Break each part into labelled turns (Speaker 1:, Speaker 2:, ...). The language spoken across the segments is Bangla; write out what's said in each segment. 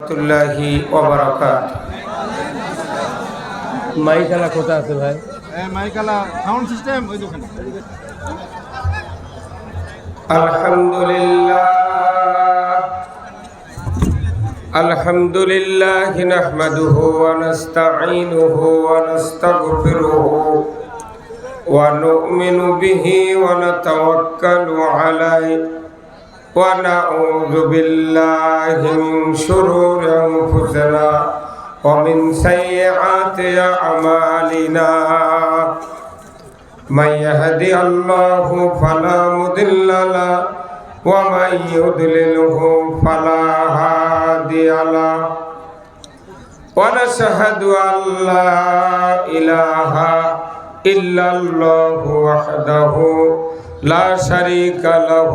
Speaker 1: রহমতুল্লাহি ওবারাকাত
Speaker 2: মাইকালা কোথা আছে ভাই
Speaker 3: মাইকালা সাউন্ড সিস্টেম ওই দোকানে
Speaker 1: আলহামদুলিল্লাহ الحمد لله نحمده ونستعينه ونستغفره ونؤمن به ونتوكل عليه ونعوذ بالله من شرور أنفسنا ومن سيئات أعمالنا من يهدي الله فلا مضل له ومن يضلله فلا هادي له ونشهد أن لا إله إلا الله وحده لا شريك له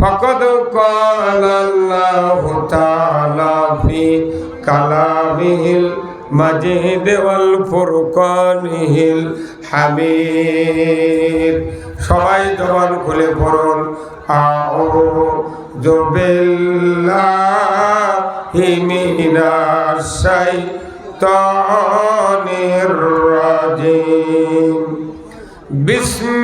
Speaker 1: فقد قال الله تعالى في كلامه المجيد والفرقانه الحميد সবাই জবান খুলে পড়ুন আউযু বিল্লাহি মিনাশ শাইতানির রাজিম বিসমিল্লাহির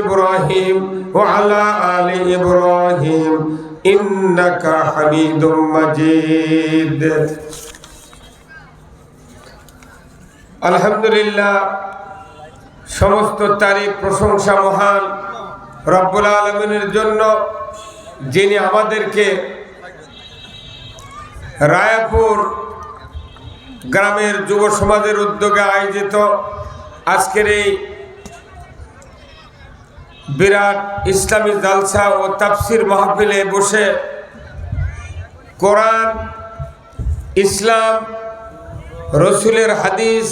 Speaker 1: ইব্রাহিম ও আলা আলি ইব্রাহিম, ইন্নাকা হামিদুম মাজিদ। আলহামদুলিল্লাহ, সমস্ত তারিখ প্রশংসা মহান রব্বুল আলমিনের জন্য, যিনি আমাদেরকে রায়াপুর গ্রামের যুব সমাজের উদ্যোগে আয়োজিত আজকের এই বিরাট ইসলামী জালসা ও তাফসির মাহফিলে বসে কোরআন, ইসলাম, রসুলের হাদিস,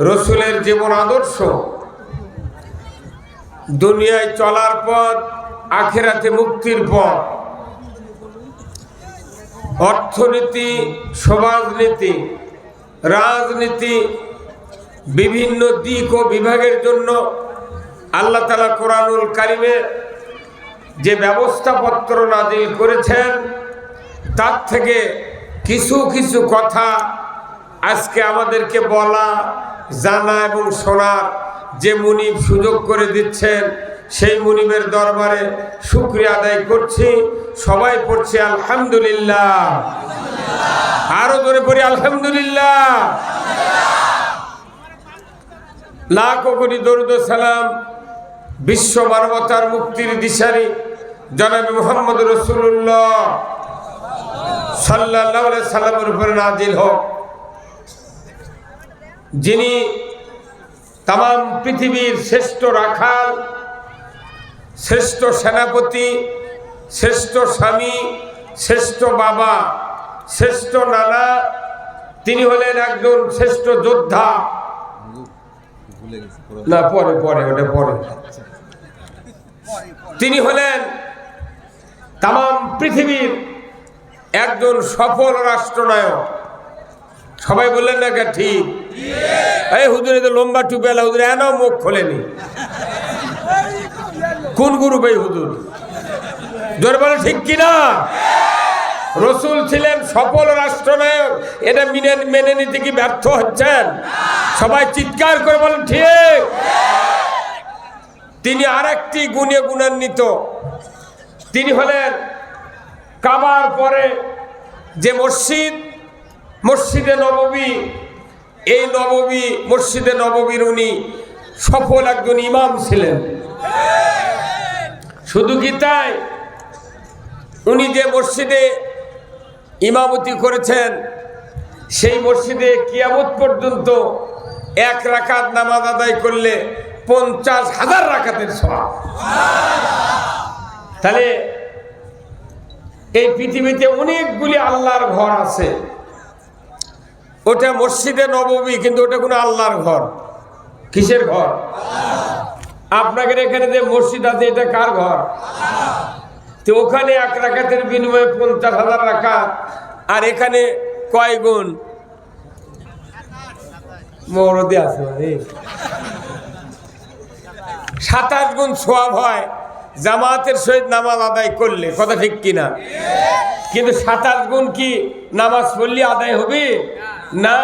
Speaker 1: রসুলের জীবন আদর্শ দুনিয়ায় চলার পথ, আখেরাতে মুক্তির পথ। অর্থনীতি, সমাজনীতি, রাজনীতি, বিভিন্ন দিক ও বিভাগের জন্য আল্লাহ তালা কোরআনুল কারিমে যে ব্যবস্থাপত্র নাজিল করেছেন, তার থেকে কিছু কিছু কথা আজকে আমাদেরকে বলা, জানা এবং শোনার যে মুনিব সুযোগ করে দিচ্ছেন, সেই মুনিবের দরবারে শুক্রিয়া আদায় করছি। সবাই পড়ছি আলহামদুলিল্লাহ। আরও ধরে পড়ি, আলহামদুলিল্লাহ। লাখ কোটি দরুদ সালাম বিশ্ব মানবতার মুক্তির দিশারি জনাব মোহাম্মদ রসুল্লাহ সাল্লাহ সাল্লামের উপরে নাজিল হোক। যিনি তাম পৃথিবীর শ্রেষ্ঠ রাখাল, শ্রেষ্ঠ সেনাপতি, শ্রেষ্ঠ স্বামী, শ্রেষ্ঠ বাবা, শ্রেষ্ঠ নানা, তিনি হলেন একজন শ্রেষ্ঠ যোদ্ধা। না, পরে পরে, ওটা পরে। তিনি হলেন তাম পৃথিবীর একজন সফল রাষ্ট্রনায়ক। সবাই বললেন, না কে ঠিক। এই হুজুরে তো লম্বা টুপেলা হুজুরে এন মুখ খোলেনি। কোন গ্রুপ এই হুজুর? জোর বলে ঠিক কিনা? রসুল ছিলেন সফল রাষ্ট্রনায়ক। এটা মেনে মেনে নিতে কি ব্যর্থ হচ্ছেন? সবাই চিৎকার করে বলেন, ঠিক। তিনি আরেকটি গুণে গুণান্বিত। তিনি হলেন কাবার পরে যে মসজিদ, মসজিদে নববী, এই নববী, মসজিদে নববীর উনি সফল একজন ইমাম ছিলেন। শুধু কি তাই? উনি যে মসজিদে ইমামতি করেছেন, সেই মসজিদে কিয়ামত পর্যন্ত এক রাকাত নামাজ আদায় করলে পঞ্চাশ হাজার রাখাতের সব তাহলে এই পৃথিবীতে অনেকগুলি আল্লাহর ঘর আছে। ওটা মসজিদে নববী কিন্তু ওটা কোনো আল্লাহর ঘর। কিসের ঘর? আপনাদের এখানে যে মসজিদ আছে, এটা কার ঘর? তো ওখানে এক রাকাতের বিনিময়ে পঞ্চাশ হাজার রাখা আর এখানে কয় গুণ? মরদে আছে। সাতাশ গুণ সোয়াব হয়। জামাতের সহিত নামাজ আদায় করলে, কথা ঠিক কিনা? কিন্তু সাতাশ গুণ কি নামাজ পড়লে আদায় হবে? না।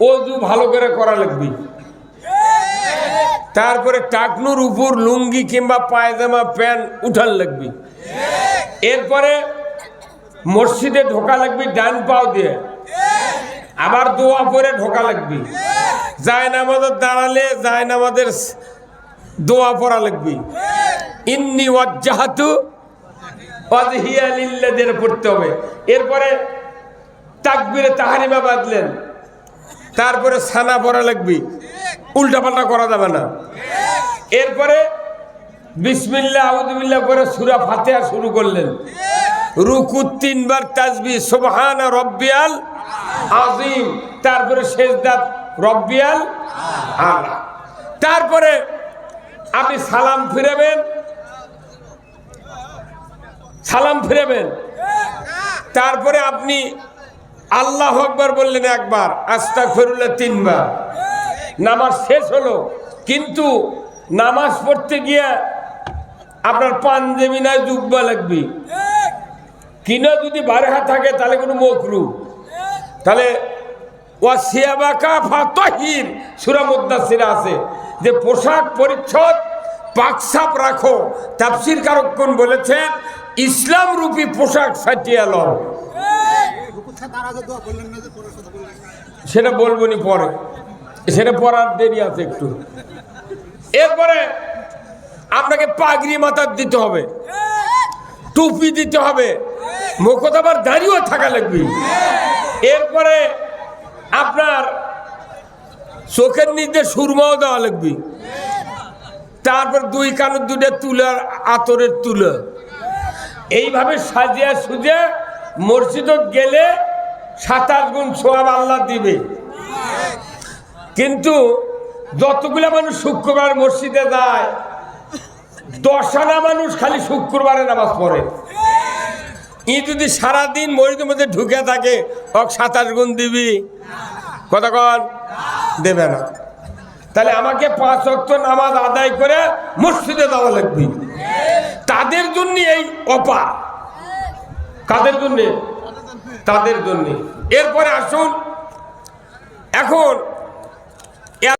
Speaker 1: অজু ভালো করে করা লাগবে। তারপরে টাকনুর উপর লুঙ্গি কিংবা পায়জামা, প্যান্ট উঠান লাগবে। এরপরে মসজিদে ঢোকা লাগবে ডান পাও দিয়ে। আবার দোয়া পরে ঢোকা লাগবে। যায় নামাজের দাঁড়ালে যায় নামাজের দোয়া পড়া লাগবে। ইন্নি ওয়াজ্জাহাতু ওয়াজহিয়া লিল্লাদের পড়তে হবে। এরপরে তাকবিরে তাহারিমা বাঁধলেন। তারপরে সানা পড়া লাগবে। উল্টাপাল্টা করা যাবে না। এরপরে বিসমিল্লা আউদুবিল্লাহ করে সুরা ফাতেহা শুরু করলেন। রুকু তিনবার তাজবি, সোবহান রব্বিয়াল আজিম তারপরে শেষদাত রব্বিয়াল আলা। তারপরে আপনি সালাম ফিরাবেন? সালাম ফিরাবেন? তারপরে আপনি আল্লাহ আকবার বললেন একবার আস্তা ফেরুল্লাহ তিনবার। নামাজ শেষ হলো, কিন্তু নামাজ পড়তে গিয়ে আপনার পাঞ্জাবি নয় জুব্বা লাগবে। কিনা যদি বারে হাত থাকে, তাহলে কোনো মকরু। তাহলে ওয়াসিয়াবাকা ফাতহির সুরামুদ্দাসিরা আছে। যে পোশাক পরিচ্ছদ পাকসাপ রাখো তাফসির কারকগণ বলেছেন, ইসলাম রূপী পোশাক সাটিয়া লও। সেটা বলব নি পরে। সেটা পড়ার দেরি আছে একটু। এরপরে আপনাকে পাগড়ি মাথার দিতে হবে। টুপি দিতে হবে। মুখত আবার দাঁড়িয়েও থাকা লাগবে। এরপরে আপনার চোখের নিচে সুরমাও দেওয়া লাগবে। তারপর দুই কানের দুটো তুলার আতরের তুলো। এইভাবে সাজিয়া সুজে মসজিদত গেলে সাতাশ গুণ সোয়াব আল্লাহ দিবে। কিন্তু যতগুলা মানুষ শুক্রবার মসজিদে যায়, দশানা মানুষ খালি শুক্রবারে নামাজ পড়ে। ই যদি সারাদিন মসজিদের মধ্যে ঢুকে থাকে ওক সাতাশ গুণ দিবি। কতক্ষণ দেবে না। তাহলে আমাকে পাঁচ অক্ট নামাজ আদায় করে মসজিদে যাওয়া লাগবে। তাদের জন্য এই অপা কাদের জন্যে? তাদের জন্যে। এরপরে আসুন। এখন